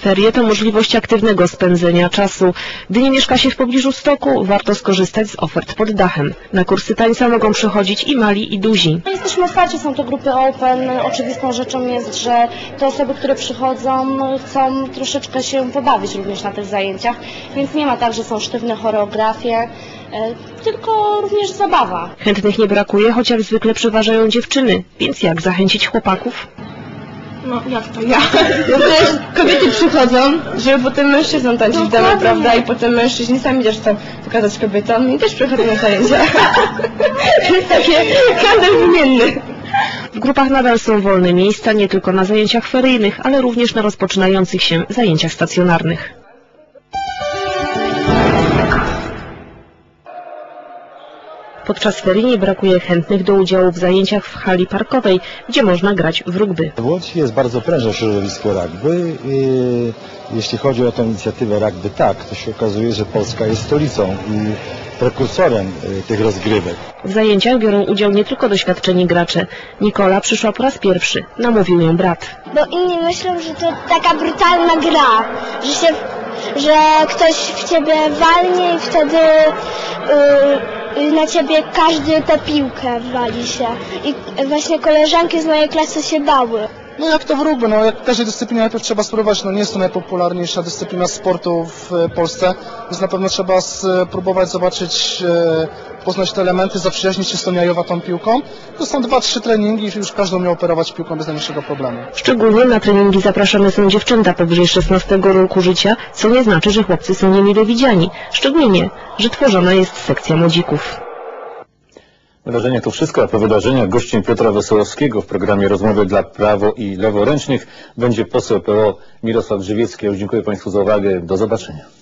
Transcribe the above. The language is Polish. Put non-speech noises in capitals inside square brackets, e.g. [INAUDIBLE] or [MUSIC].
Ferie to możliwość aktywnego spędzenia czasu. Gdy nie mieszka się w pobliżu stoku, warto skorzystać z ofert pod dachem. Na kursy tańca mogą przychodzić i mali, i duzi. Jesteśmy otwarci, są to grupy open. Oczywistą rzeczą jest, że te osoby, które przychodzą, chcą troszeczkę się pobawić również na tych zajęciach, więc nie ma tak, że są sztywne choreografie, e, tylko również zabawa. Chętnych nie brakuje, choć jak zwykle przeważają dziewczyny. Więc jak zachęcić chłopaków? No jak to ja? No wiesz, kobiety przychodzą, żeby potem mężczyznom tańczyć w domu, Dokładnie. prawda? I potem mężczyźni sami też chcą pokazać kobietom i też przychodzą na zajęcia. to [LAUGHS] jest takie handel wymienny. W grupach nadal są wolne miejsca nie tylko na zajęciach feryjnych, ale również na rozpoczynających się zajęciach stacjonarnych. Podczas ferii nie brakuje chętnych do udziału w zajęciach w hali parkowej, gdzie można grać w rugby. W Łodzi jest bardzo prężne środowisko rugby. Yy, Jeśli chodzi o tę inicjatywę rugby tak, to się okazuje, że Polska jest stolicą i prekursorem yy, tych rozgrywek. W zajęciach biorą udział nie tylko doświadczeni gracze. Nikola przyszła po raz pierwszy. Namówił ją brat. Bo inni myślą, że to taka brutalna gra, że się, że ktoś w ciebie walnie i wtedy y, na ciebie każdy tę piłkę wali się. I właśnie koleżanki z mojej klasy się bały. No jak to w rugby, no jak każdej dyscyplinie najpierw trzeba spróbować, no nie jest to najpopularniejsza dyscyplina sportu w Polsce, więc na pewno trzeba spróbować zobaczyć, e, poznać te elementy, zaprzyjaźnić się z tą jajowatą piłką. To są dwa, trzy treningi i już każdy umie operować piłką bez najmniejszego problemu. Szczególnie na treningi zapraszane są dziewczęta powyżej 16 roku życia, co nie znaczy, że chłopcy są niemile widziani. Szczególnie, że tworzona jest sekcja młodzików. Wydarzenie to wszystko, a po wydarzeniach gościem Piotra Wesołowskiego w programie Rozmowy dla prawo i leworęcznych będzie poseł PO Mirosław Żywiecki. Ja już dziękuję Państwu za uwagę. Do zobaczenia.